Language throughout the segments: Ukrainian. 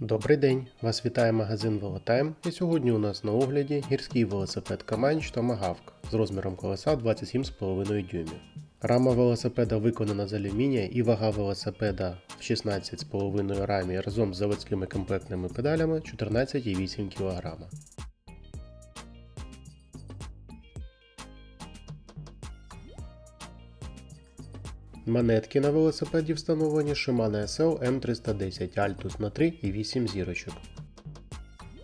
Добрий день! Вас вітає магазин Велотайм і сьогодні у нас на огляді гірський велосипед Каманч Томагавк з розміром колеса 27,5 дюймів. Рама велосипеда виконана з алюмінія і вага велосипеда в 16,5 рамі разом з заводськими комплектними педалями 14,8 кг. Манетки на велосипеді встановлені Shimano SL M310 Altus на 3 і 8 зірочок.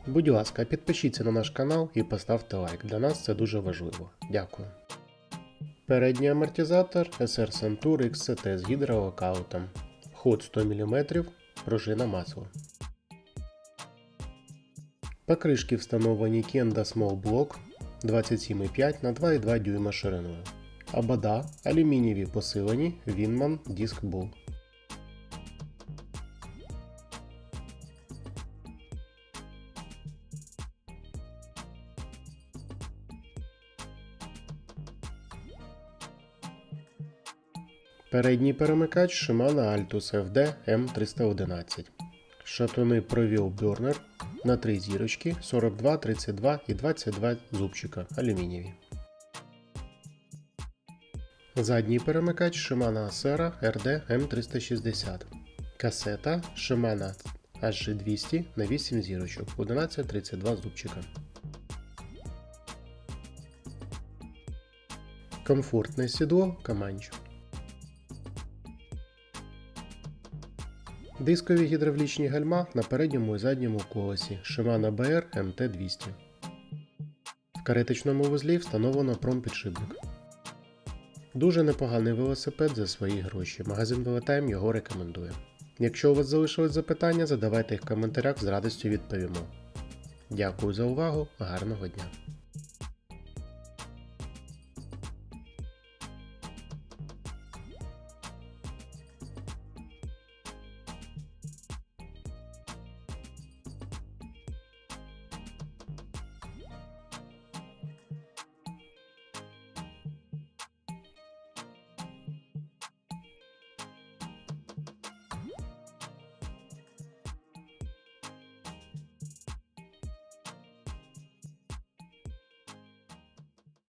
Будь ласка, підпишіться на наш канал і поставте лайк. Для нас це дуже важливо. Дякую. Передній амортизатор SR Centur XCT з гідролокаутом. Ход 100 мм, пружина масло. Покришки встановлені Kenda Small Block 27,5 на 2,2 дюйма шириною. Абада алюмінієві посилені Winman Disc Bull. Передній перемикач Shimano Altus FD M311. Шатуни Провіл Burner на 3 зірочки 42, 32 і 22 зубчика алюмінієві. Задній перемикач Shimano Acera RD M360. Касета Shimano HG200 на 8 зірочок 1132 зубчика. Комфортне сідло Каманч. Дискові гідравлічні гальма на передньому і задньому колесі Shimano BR MT200. В каретичному вузлі встановлено промпідшипник. Дуже непоганий велосипед за свої гроші. Магазин Велотайм його рекомендує. Якщо у вас залишились запитання, задавайте їх в коментарях з радістю відповімо. Дякую за увагу, гарного дня!